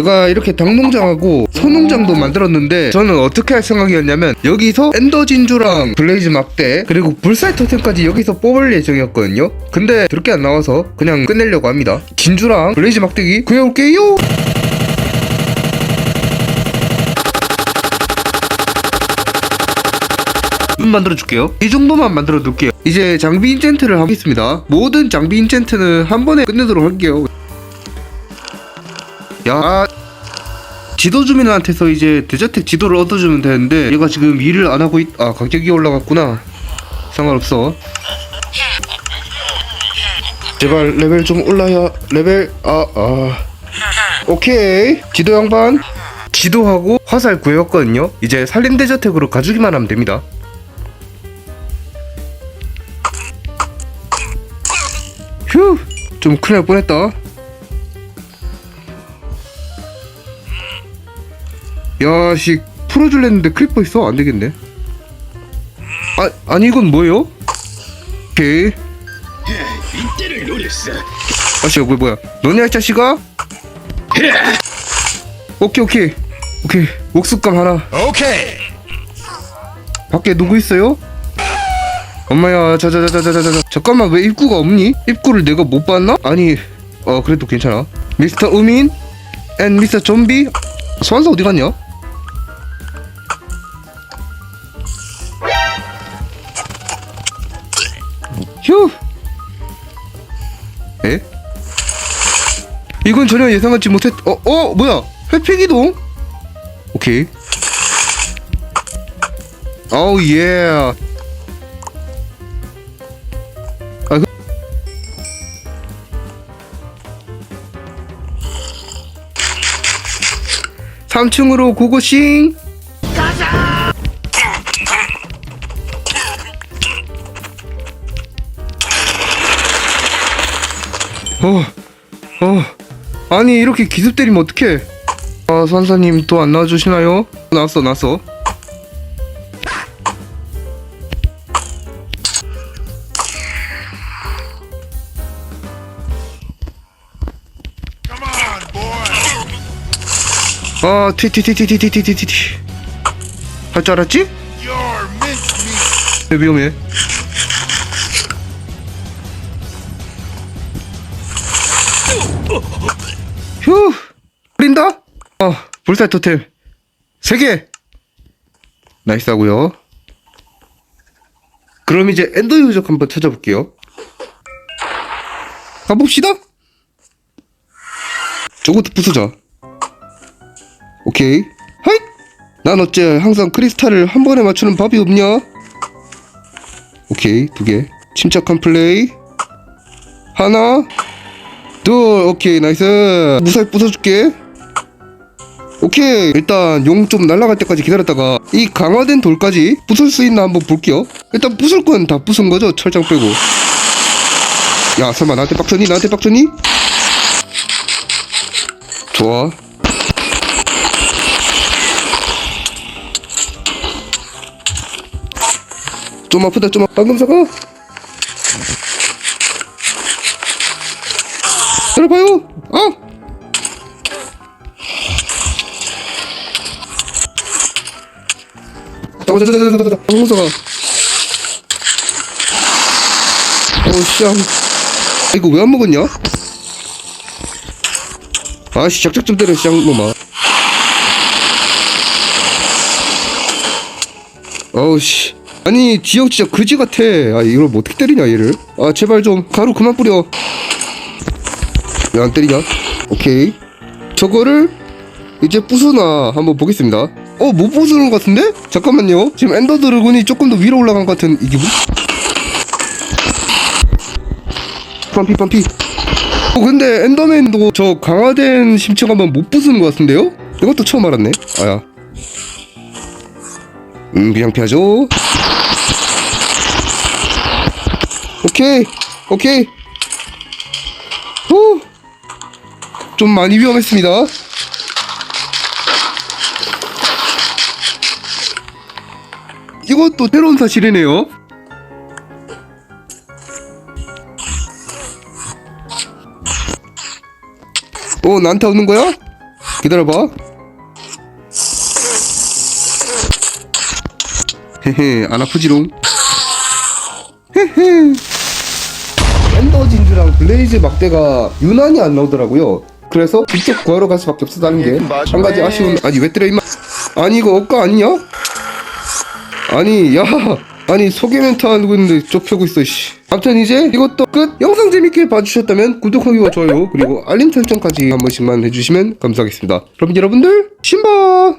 제가 이렇게 닭농장하고 소농장도 만들었는데 저는 어떻게 할 생각이었냐면 여기서 엔더 진주랑 블레이즈 막대 그리고 불살 토템까지 여기서 뽑을 예정이었거든요. 근데 그렇게 안 나와서 그냥 끝내려고 합니다. 진주랑 블레이즈 막대기 구해올게요. 음, 만들어 줄게요. 이 정도만 만들어 둘게요. 이제 장비 인젠트를 하겠습니다. 모든 장비 인젠트는 한 번에 끝내도록 할게요 야. 지도 주민한테서 이제 데저텍 지도를 얻어주면 되는데 얘가 지금 일을 안 하고 있... 아 가격이 올라갔구나. 상관없어. 제발 레벨 좀 올라야 레벨 아아. 오케이. 지도 양반. 지도하고 화살 구해왔거든요. 이제 살림 데저텍으로 가주기만 하면 됩니다. 휴 좀 큰일 날 뻔했다 야씨 풀어줄랬는데 크리퍼 있어 안 되겠네. 아 아니 이건 뭐예요? 오케이. 이때를 노렸어. 아씨가 뭐야 뭐야? 너냐 이 자식아? 오케이 오케이 오케이 옥수감 하나. 오케이. 밖에 누구 있어요? 엄마야 자자자자자자자 잠깐만 왜 입구가 없니? 입구를 내가 못 봤나? 아니 어 그래도 괜찮아. 미스터 우민 앤 미스터 좀비 소환사 어디 갔냐? 휴. 에? 이건 전혀 예상하지 못했. 어, 어, 뭐야? 회피 기동? 오케이. 어우 예. 아, 그... 3층으로 고고싱. 어, 어, 아니 이렇게 기습 때리면 어떡해? 아, 선사님 또 안 나와주시나요? 나왔어, 나왔어. 아, 튀튀튀튀튀튀튀튀튀. 할줄 알았지? 네, 위험해. 휴, 뿌린다? 아, 불살 토템. 세 개! 나이스 하고요 그럼 이제 엔더 유적 한번 찾아볼게요. 가봅시다! 저것도 부수자. 오케이. 하이! 난 어째 항상 크리스탈을 한 번에 맞추는 법이 없냐? 오케이 두 개 침착한 플레이 하나 둘 오케이 나이스. 무사히 부숴줄게. 오케이 일단 용 좀 날아갈 때까지 기다렸다가 이 강화된 돌까지 부술 수 있나 한번 볼게요. 일단 부술 건 다 부순 거죠? 철장 빼고. 야 설마 나한테 빡쳤니? 나한테 빡쳤니? 좋아. 좀 아프다 좀 아프다 방금 사가 들어봐요. 아 잠깐 잠깐 잠깐 잠깐 방금 사가 어우 쌍 이거 왜 안 먹었냐? 아씨 작작 좀 때려 쌍놈아. 어우씨. 아니 지역 진짜 그지 같아. 아 이걸 뭐 어떻게 때리냐 얘를? 아 제발 좀 가루 그만 뿌려 왜 안 때리냐? 오케이. 저거를 이제 부수나 한번 보겠습니다. 어 못 부수는 것 같은데? 잠깐만요. 지금 엔더 드래곤이 조금 더 위로 올라간 것 같은 이 기분 펌피 펌피. 어 근데 엔더맨도 저 강화된 심층 한번 못 부수는 것 같은데요? 이것도 처음 알았네. 아야. 음 그냥 피하죠. 오케이. 오케이. 후. 좀 많이 위험했습니다. 이것도 새로운 사실이네요. 어 나한테 오는 거야? 기다려봐. 헤헤 안 아프지롱. 헤헤. 엔더 진주랑 블레이즈 막대가 유난히 안 나오더라고요 그래서 직접 구하러 갈 수밖에 없었다는 게. 한 가지 아쉬운 아니 왜 때려 임마. 아니 이거 억까 아니냐? 아니 야 아니 소개 멘트 하고 있는데 좁혀고 있어 씨. 아무튼 이제 이것도 끝. 영상 재밌게 봐주셨다면 구독하기와 좋아요 그리고 알림 설정까지 한 번씩만 해주시면 감사하겠습니다. 그럼 여러분들 신바